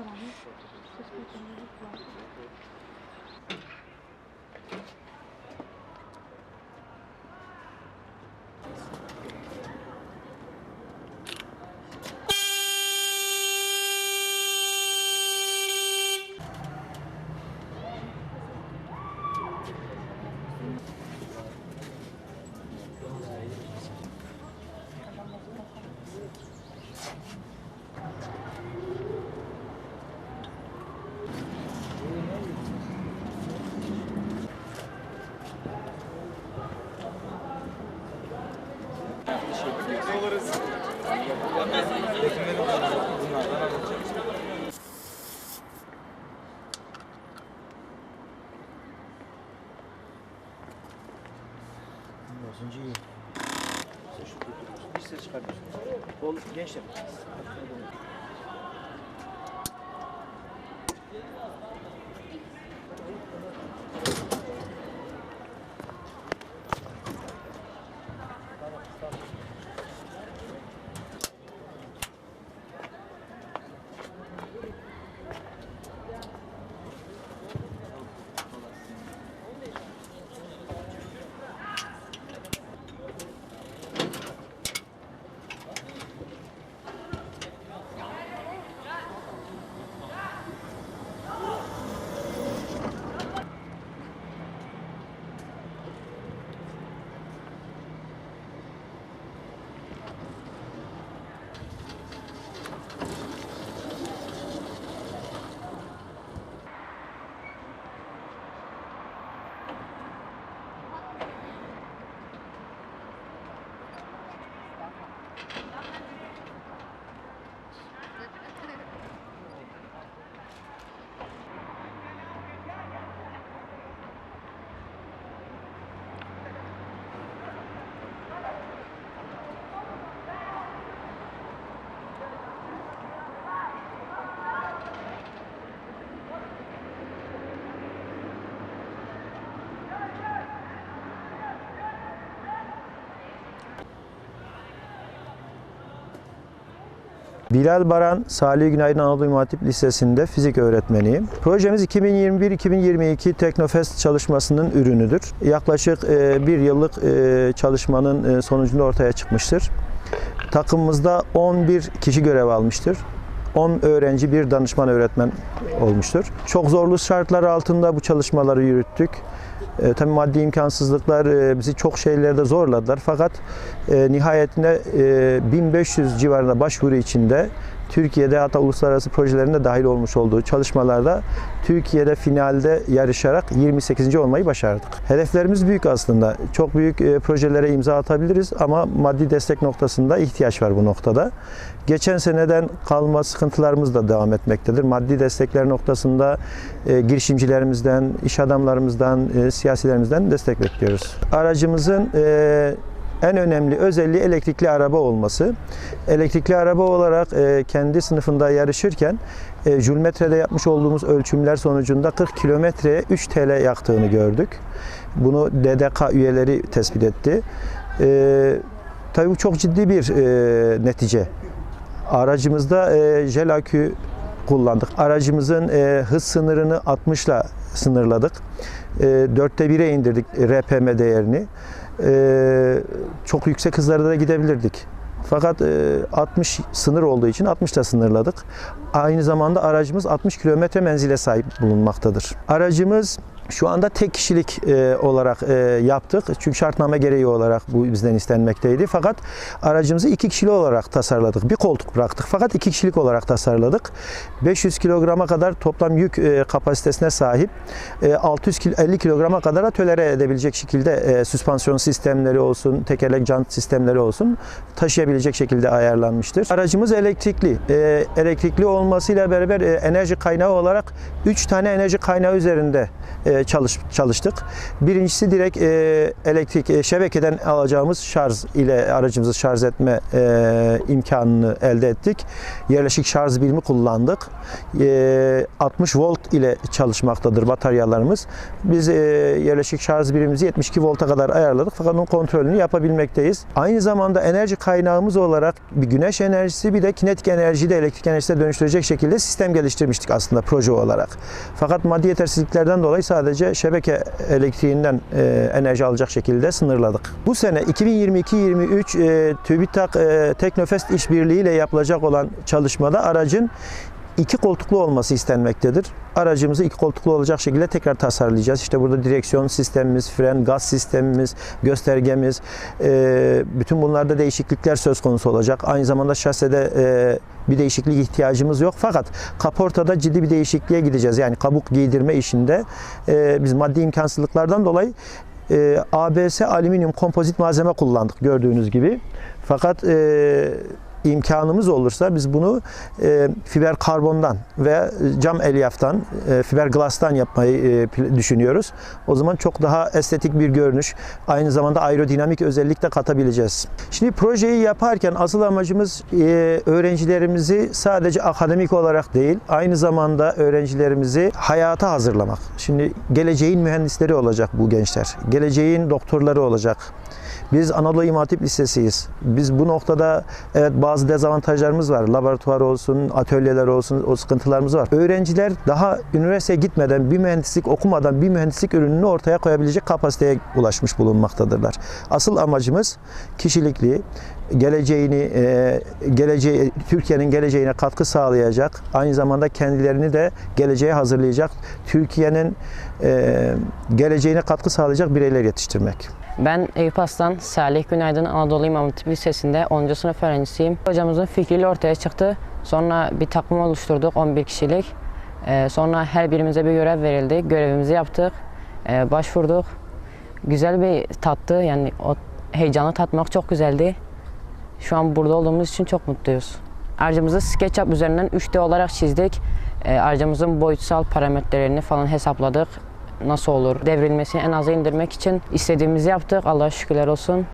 рестораны со скидками бесплатно. Kullandık. Basıncı iyi. Size şu tutturuyorsunuz. Bir ses çıkarmıyorsunuz. Kol gençler. Bilal Baran, Salih Günaydın Anadolu İmam Lisesi'nde fizik öğretmeniyim. Projemiz 2021-2022 Teknofest çalışmasının ürünüdür. Yaklaşık e, bir yıllık e, çalışmanın e, sonucunda ortaya çıkmıştır. Takımımızda 11 kişi görev almıştır. 10 öğrenci, bir danışman öğretmen olmuştur. Çok zorlu şartlar altında bu çalışmaları yürüttük. E, tabii maddi imkansızlıklar e, bizi çok şeylerde zorladılar. Fakat e, nihayetinde e, 1500 civarında başvuru içinde Türkiye'de hatta uluslararası projelerinde dahil olmuş olduğu çalışmalarda Türkiye'de finalde yarışarak 28. olmayı başardık. Hedeflerimiz büyük aslında. Çok büyük e, projelere imza atabiliriz ama maddi destek noktasında ihtiyaç var bu noktada. Geçen seneden kalma sıkıntılarımız da devam etmektedir. Maddi destekler noktasında e, girişimcilerimizden, iş adamlarımızdan, e, siyasilerimizden destek bekliyoruz. Aracımızın e, en önemli özelliği elektrikli araba olması. Elektrikli araba olarak e, kendi sınıfında yarışırken e, jülmetrede yapmış olduğumuz ölçümler sonucunda 40 kilometreye 3 TL yaktığını gördük. Bunu DDK üyeleri tespit etti. E, tabii bu çok ciddi bir e, netice. Aracımızda e, jel akü kullandık. Aracımızın e, hız sınırını 60 ile sınırladık. E, dörtte 1'e indirdik RPM değerini. E, çok yüksek hızlarda da gidebilirdik. Fakat e, 60 sınır olduğu için 60 ile sınırladık. Aynı zamanda aracımız 60 kilometre menzile sahip bulunmaktadır. Aracımız şu anda tek kişilik e, olarak e, yaptık. Çünkü şartname gereği olarak bu bizden istenmekteydi. Fakat aracımızı iki kişili olarak tasarladık. Bir koltuk bıraktık fakat iki kişilik olarak tasarladık. 500 kilograma kadar toplam yük e, kapasitesine sahip. E, 650 kilograma kadar da tölere edebilecek şekilde e, süspansiyon sistemleri olsun, tekerlek jant sistemleri olsun taşıyabilecek şekilde ayarlanmıştır. Aracımız elektrikli. E, elektrikli olmasıyla beraber e, enerji kaynağı olarak 3 tane enerji kaynağı üzerinde e, çalış, çalıştık. Birincisi direkt e, elektrik e, şebekeden alacağımız şarj ile aracımızı şarj etme e, imkanını elde ettik. Yerleşik şarj birimi kullandık. E, 60 volt ile çalışmaktadır bataryalarımız. Biz e, yerleşik şarj birimimizi 72 volta kadar ayarladık fakat onun kontrolünü yapabilmekteyiz. Aynı zamanda enerji kaynağımız olarak bir güneş enerjisi bir de kinetik enerjiyi de elektrik enerjisine dönüştürecek şekilde sistem geliştirmiştik aslında proje olarak. Fakat maddi yetersizliklerden dolayı sadece şebeke elektriğinden e, enerji alacak şekilde sınırladık. Bu sene 2022-23 e, TÜBİTAK e, Teknofest işbirliği ile yapılacak olan çalışmada aracın iki koltuklu olması istenmektedir. Aracımızı iki koltuklu olacak şekilde tekrar tasarlayacağız. İşte burada direksiyon sistemimiz, fren, gaz sistemimiz, göstergemiz, e, bütün bunlarda değişiklikler söz konusu olacak. Aynı zamanda şasede e, bir değişiklik ihtiyacımız yok. Fakat kaportada ciddi bir değişikliğe gideceğiz. Yani kabuk giydirme işinde e, biz maddi imkansızlıklardan dolayı ABS alüminyum kompozit malzeme kullandık gördüğünüz gibi. Fakat e, imkanımız olursa biz bunu e, fiber karbondan ve cam elyaftan, e, fiber glass'tan yapmayı e, düşünüyoruz. O zaman çok daha estetik bir görünüş, aynı zamanda aerodinamik özellik de katabileceğiz. Şimdi projeyi yaparken asıl amacımız e, öğrencilerimizi sadece akademik olarak değil, aynı zamanda öğrencilerimizi hayata hazırlamak. Şimdi geleceğin mühendisleri olacak bu gençler. Geleceğin doktorları olacak. Biz Anadolu İmam Hatip Lisesi'yiz. Biz bu noktada evet bazı dezavantajlarımız var. Laboratuvar olsun, atölyeler olsun o sıkıntılarımız var. Öğrenciler daha üniversiteye gitmeden bir mühendislik okumadan bir mühendislik ürününü ortaya koyabilecek kapasiteye ulaşmış bulunmaktadırlar. Asıl amacımız kişilikli, geleceğini, e, geleceği, Türkiye'nin geleceğine katkı sağlayacak, aynı zamanda kendilerini de geleceğe hazırlayacak, Türkiye'nin e, geleceğine katkı sağlayacak bireyler yetiştirmek. Ben Eyüp Aslan, Salih Günaydın Anadolu İmam Hatip Lisesi'nde 10. sınıf öğrencisiyim. Hocamızın fikriyle ortaya çıktı. Sonra bir takım oluşturduk 11 kişilik. Ee, sonra her birimize bir görev verildi. Görevimizi yaptık. Ee, başvurduk. Güzel bir tattı. Yani o heyecanı tatmak çok güzeldi. Şu an burada olduğumuz için çok mutluyuz. Aracımızı SketchUp üzerinden 3D olarak çizdik. Ee, aracımızın boyutsal parametrelerini falan hesapladık. Nasıl olur? Devrilmesini en aza indirmek için istediğimizi yaptık. Allah'a şükürler olsun.